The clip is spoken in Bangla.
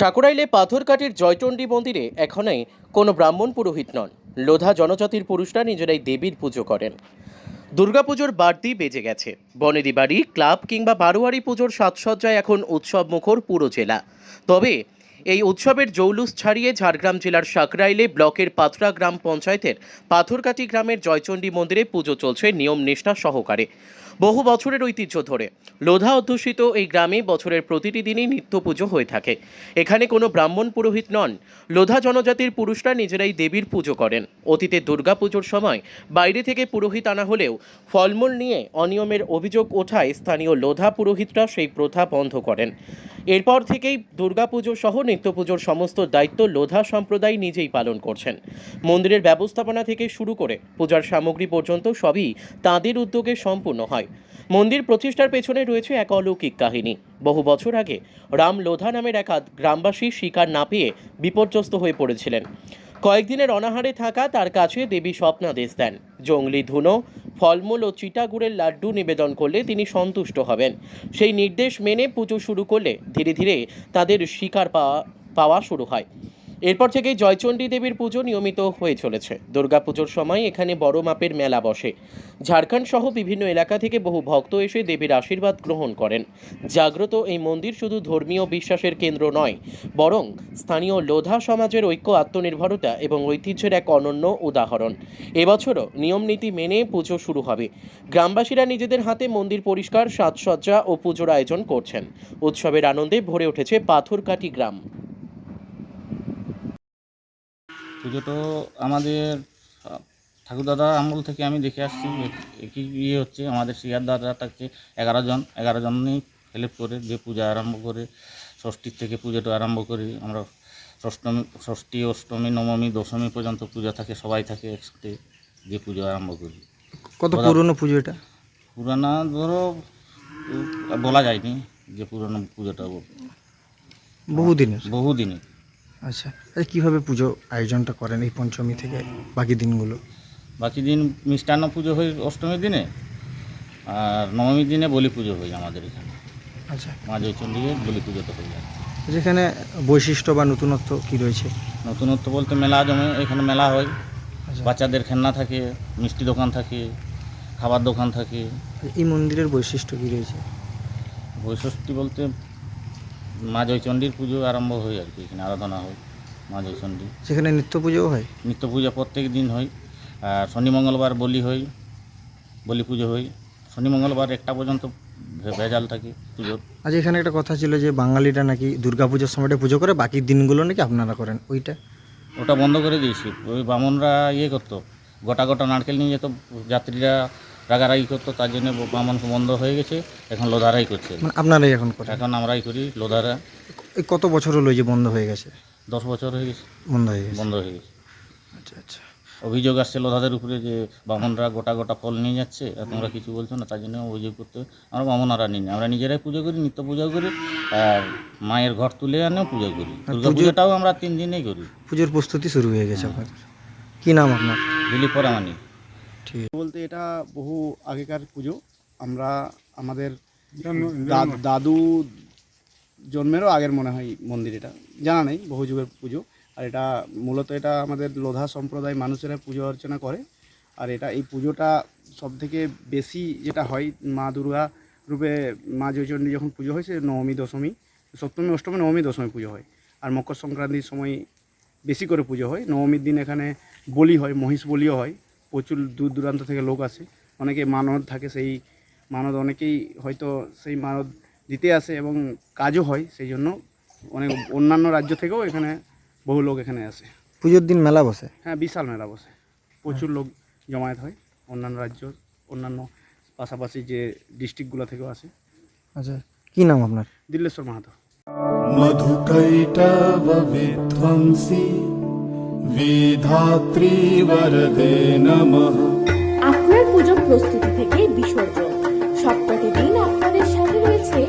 সাকুরাইলে পাথরকাটির জয়চণ্ডী মন্দিরে এখনই কোনো ব্রাহ্মণ পুরোহিত নন। লোধা জনজাতির পুরুষরা নিজেরাই দেবীর পুজো করেন। দুর্গাপুজোর বাড়তি বেজে গেছে। বনেদি বাড়ি ক্লাব কিংবা বারোয়ারি পুজোর সাজসজ্জায় এখন উৎসব মুখর পুরো জেলা। তবে এই উৎসবের জৌলুস ছাড়িয়ে ঝাড়গ্রাম জেলার সাকরাইলে ব্লকের পাথরা গ্রাম পঞ্চায়েতের পাথরকাটি গ্রামের জয়চণ্ডী মন্দিরে পুজো চলছে নিয়ম নিষ্ঠা সহকারে। বহু বছরের ঐতিহ্য ধরে লোধা অধ্যুষিত এই গ্রামে বছরের প্রতিটি দিনই নিত্য পুজো হয়ে থাকে। এখানে কোনো ব্রাহ্মণ পুরোহিত নন, লোধা জনজাতির পুরুষরা নিজেরাই দেবীর পুজো করেন। অতীতে দুর্গা পুজোর সময় বাইরে থেকে পুরোহিত আনা হলেও ফলমূল নিয়ে অনিয়মের অভিযোগ ওঠায় স্থানীয় লোধা পুরোহিতরা সেই প্রথা বন্ধ করেন। এরপর থেকেই দুর্গাপুজো সহ নিত্য পুজোর সমস্ত দায়িত্ব লোধা সম্প্রদায় নিজেই পালন করছেন। মন্দিরের ব্যবস্থাপনা থেকে শুরু করে পূজার সামগ্রী পর্যন্ত সবই তাঁদের উদ্যোগে সম্পূর্ণ হয়। মন্দির প্রতিষ্ঠার পেছনে রয়েছে এক অলৌকিক কাহিনী। বহু বছর আগে রাম লোধা নামের এক গ্রামবাসী শিকার না পেয়ে বিপর্যস্ত হয়ে পড়েছিলেন। কয়েকদিনের অনাহারে থাকা তার কাছে দেবী স্বপ্নাদেশ দেন। জঙ্গলি ধুনো ফলমূল ও চিটাগুড়ের লাড্ডু নিবেদন করলে তিনি সন্তুষ্ট হবেন। সেই নির্দেশ মেনে পুজো শুরু করলে ধীরে ধীরে তাদের শিকার পাওয়া পাওয়া শুরু হয়। এরপর থেকে জয়চণ্ডী দেবীর পুজো নিয়মিত হয়ে চলেছে। দুর্গাপুজোর সময় এখানে বড় মাপের মেলা বসে। ঝাড়খণ্ড সহ বিভিন্ন এলাকা থেকে বহু ভক্ত এসে দেবীর আশীর্বাদ গ্রহণ করেন। জাগ্রত এই মন্দির শুধু ধর্মীয় বিশ্বাসের কেন্দ্র নয়, বরং স্থানীয় লোধা সমাজের ঐক্য, আত্মনির্ভরতা এবং ঐতিহ্যের এক অনন্য উদাহরণ। এবছরও নিয়মনীতি মেনে পুজো শুরু হবে। গ্রামবাসীরা নিজেদের হাতে মন্দির পরিষ্কার, সাজসজ্জা ও পুজোর আয়োজন করছেন। উৎসবের আনন্দে ভরে উঠেছে পাথরকাটি গ্রাম। পুজো তো আমাদের আহ, ঠাকুরদাদা আমল থেকে আমি দেখে আসছি একই ইয়ে হচ্ছে। আমাদের শিয়ার দাদা থাকছে এগারো জন এগারো জনই হেল্প করে যে পূজা আরম্ভ করে ষষ্ঠীর থেকে পুজোটা আরম্ভ করি। আমরা ষষ্ঠমী ষষ্ঠী অষ্টমী নবমী দশমী পর্যন্ত পূজা থাকে সবাই থাকে একসাথে দিয়ে পুজো আরম্ভ করি। কত পুরনো পুজো এটা? পুরানা ধরো বলা যায়নি যে পুরনো পুজোটা। বহুদিনের। বহুদিনের। আচ্ছা আচ্ছা কীভাবে পুজো আয়োজনটা করেন এই পঞ্চমী থেকে বাকি দিনগুলো? বাকি দিন মিষ্টান্ন পুজো হয় অষ্টমীর দিনে আর নবমীর দিনে বলি পুজো হয় আমাদের এখানে। আচ্ছা। মা জয়চণ্ডীকে বলি পুজোটা হয়ে যায়। যেখানে বৈশিষ্ট্য বা নতুনত্ব কি রয়েছে? নতুনত্ব বলতে মেলা জমে এখানে মেলা হয় আচ্ছা। বাচ্চাদের খেলনা থাকে মিষ্টি দোকান থাকে খাবার দোকান থাকে। এই মন্দিরের বৈশিষ্ট্য কী রয়েছে? বৈশিষ্ট্য বলতে মা জয়চণ্ডীর পুজো আরম্ভ হয় আর কি এখানে আরাধনা হয় মা জয়চণ্ডী সেখানে নিত্য পুজোও হয়? নিত্য পূজা প্রত্যেক দিন হয় আর শনি মঙ্গলবার বলি হয় বলি পুজো হয়। শনি মঙ্গলবার একটা পর্যন্ত ভেজাল থাকে পুজোর। আজ এখানে একটা কথা ছিল যে বাঙালিরা নাকি দুর্গাপুজোর সময়টা পুজো করে বাকি দিনগুলো নাকি আপনারা করেন ওইটা? ওটা বন্ধ করে দিয়েছি। ওই বামনরা ইয়ে করতো গোটা গোটা নারকেল নিয়ে যেত যাত্রীরা রাগারাগি করতো তার জন্য বামন বন্ধ হয়ে গেছে। এখন লোধারাই করছে। মানে আপনারাই এখন করেন? এখন আমরাই করি লোধারা। এই কত বছর হলো যে বন্ধ হয়ে গেছে? দশ বছর হয়ে গেছে। বন্ধ হয়ে গেছে? বন্ধ হয়ে গেছে। আচ্ছা আচ্ছা। অভিযোগ আসছে লোধাদের উপরে যে বামনরা গোটা গোটা ফল নিয়ে যাচ্ছে আর তোমরা কিছু বলছো না তার জন্য অভিযোগ করতে আমরা বামনরা নিই না। আমরা নিজেরাই পুজো করি নিত্য পুজো করি আর মায়ের ঘর তুলে আনেও পুজো করি। দুর্গা পুজোটাও আমরা তিন দিনেই করি। পুজোর প্রস্তুতি শুরু হয়ে গেছে আপনাদের কী নাম আপনার? দিলীপ পরামানি। ঠিক। বলতে এটা বহু আগেকার পুজো। আমরা আমাদের দাদু জন্মেরও আগের মনে হয় মন্দির এটা। জানা নেই বহু যুগের পুজো। আর এটা মূলত এটা আমাদের লোধা সম্প্রদায় মানুষেরা পুজো অর্চনা করে। আর এটা এই পুজোটা সব থেকে বেশি যেটা হয় মা দুর্গা রূপে মা জয়চণ্ডী যখন পুজো হয় সে নবমী দশমী সপ্তমী অষ্টমী নবমী দশমী পুজো হয়। আর মকর সংক্রান্তির সময় বেশি করে পুজো হয়। নবমীর দিন এখানে বলি হয় মহিষ বলিও হয়। প্রচুর দূর দূরান্ত থেকে লোক আসে। অনেকে মানদ থাকে সেই মানদ অনেকেই হয়তো সেই মানদ দিতে আসে এবং কাজও হয় সেই জন্য অনেক অন্যান্য রাজ্য থেকেও এখানে বহু লোক এখানে আসে। পুজোর দিন মেলা বসে? হ্যাঁ বিশাল মেলা বসে। প্রচুর লোক জমায়েত হয় অন্যান্য রাজ্য অন্যান্য পাশাপাশি যে ডিস্ট্রিক্টগুলো থেকেও আসে। আচ্ছা কি নাম আপনার? দিল্লেশ্বর মাহাতো। মধুকৈটা বিধ্বংসী। বিধাত্রী বরদে নমঃ আপনার পুজো প্রস্তুতি থেকে বিসর্জন। সপ্তাহে দিন আপনাদের সাথে রয়েছে